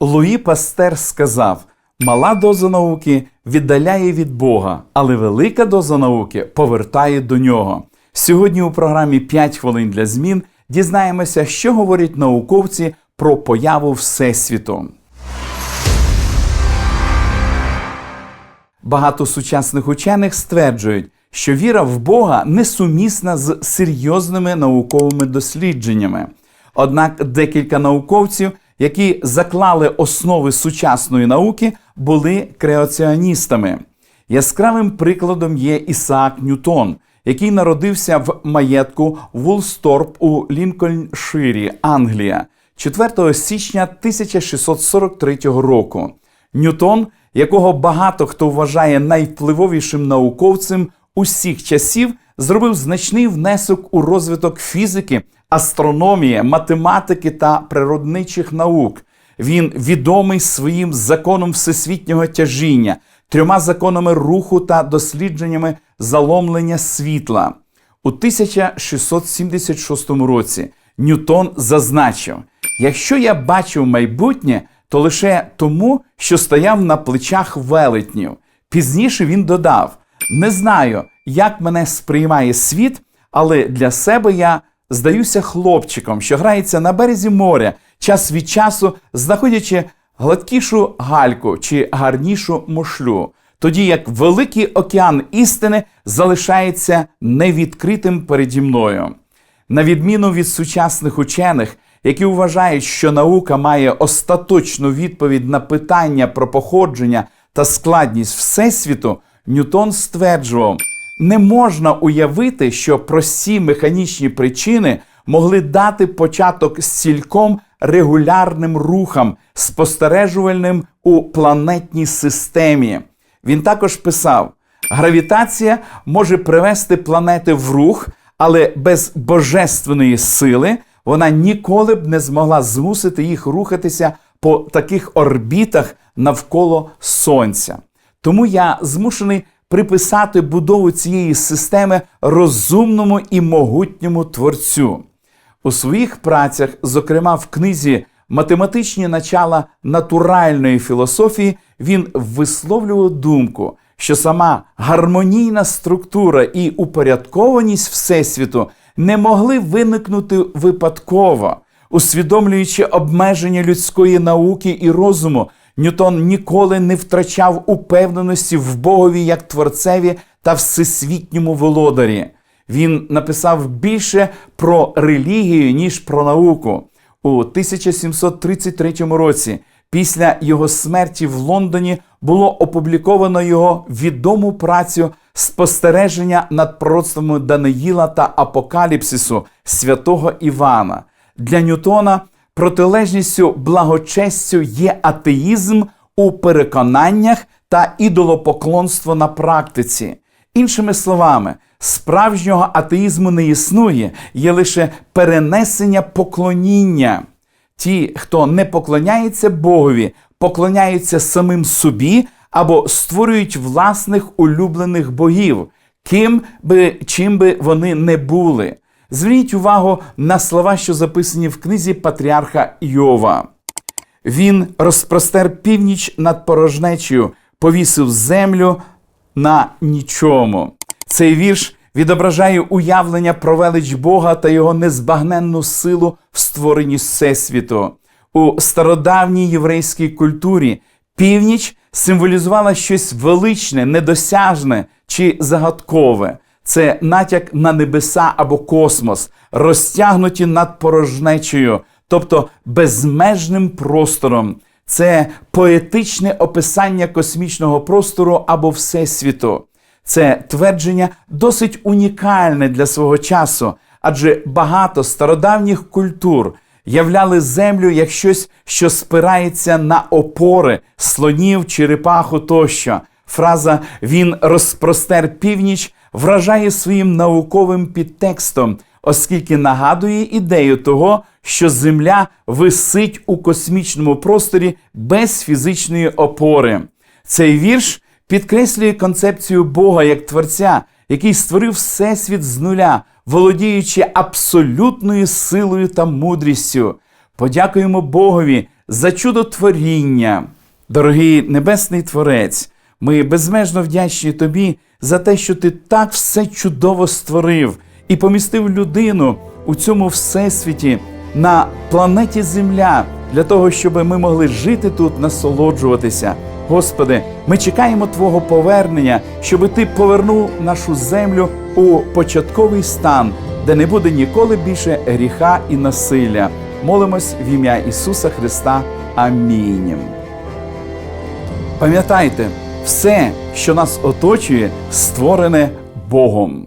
Луї Пастер сказав: мала доза науки віддаляє від Бога, але велика доза науки повертає до нього. Сьогодні у програмі «5 хвилин для змін дізнаємося, що говорять науковці про появу Всесвіту. Багато сучасних учених стверджують, що віра в Бога несумісна з серйозними науковими дослідженнями. Однак декілька науковців, які заклали основи сучасної науки, були креаціоністами. Яскравим прикладом є Ісаак Ньютон, який народився в маєтку Вулсторп у Лінкольнширі, Англія, 4 січня 1643 року. Ньютон, якого багато хто вважає найвпливовішим науковцем усіх часів, зробив значний внесок у розвиток фізики, астрономії, математики та природничих наук. Він відомий своїм законом всесвітнього тяжіння, трьома законами руху та дослідженнями заломлення світла. У 1676 році Ньютон зазначив: якщо я бачив майбутнє, то лише тому, що стояв на плечах велетнів. Пізніше він додав: не знаю, як мене сприймає світ, але для себе я здаюся хлопчиком, що грається на березі моря, час від часу знаходячи гладкішу гальку чи гарнішу мушлю, тоді як великий океан істини залишається невідкритим переді мною. На відміну від сучасних учених, які вважають, що наука має остаточну відповідь на питання про походження та складність Всесвіту, Ньютон стверджував, не можна уявити, що прості механічні причини могли дати початок цілком регулярним рухам, спостережувальним у планетній системі. Він також писав: гравітація може привести планети в рух, але без божественної сили вона ніколи б не змогла змусити їх рухатися по таких орбітах навколо Сонця. Тому я змушений приписати будову цієї системи розумному і могутньому творцю. У своїх працях, зокрема в книзі Математичні начала натуральної філософії, він висловлював думку, що сама гармонійна структура і упорядкованість Всесвіту не могли виникнути випадково, усвідомлюючи обмеження людської науки і розуму. Ньютон ніколи не втрачав упевненості в Богові як творцеві та всесвітньому володарі. Він написав більше про релігію, ніж про науку. У 1733 році, після його смерті в Лондоні, було опубліковано його відому працю спостереження над пророцтвами Даниїла та Апокаліпсису святого Івана. Для Ньютона протилежністю благочестю є атеїзм у переконаннях та ідолопоклонство на практиці. Іншими словами, справжнього атеїзму не існує, є лише перенесення поклоніння. Ті, хто не поклоняється Богові, поклоняються самим собі або створюють власних улюблених богів, ким би чим би вони не були. Зверніть увагу на слова, що записані в книзі Патріарха Йова. Він розпростер північ над порожнечею, повісив землю на нічому. Цей вірш відображає уявлення про велич Бога та його незбагненну силу в створенні Всесвіту. У стародавній єврейській культурі північ символізувала щось величне, недосяжне чи загадкове. Це натяк на небеса або космос, розтягнуті над порожнечею, тобто безмежним простором. Це поетичне описання космічного простору або Всесвіту. Це твердження досить унікальне для свого часу, адже багато стародавніх культур являли землю як щось, що спирається на опори слонів, черепаху тощо. Фраза Він розпростер північ вражає своїм науковим підтекстом, оскільки нагадує ідею того, що Земля висить у космічному просторі без фізичної опори. Цей вірш підкреслює концепцію Бога як Творця, який створив Всесвіт з нуля, володіючи абсолютною силою та мудрістю. Подякуємо Богові за чудотворіння. Дорогий Небесний Творець, ми безмежно вдячні Тобі за те, що Ти так все чудово створив і помістив людину у цьому всесвіті на планеті Земля для того, щоб ми могли жити тут, насолоджуватися. Господи, ми чекаємо Твого повернення, щоб Ти повернув нашу землю у початковий стан, де не буде ніколи більше гріха і насилля. Молимось в ім'я Ісуса Христа. Амінь. Пам'ятайте, все, що нас оточує, створене Богом.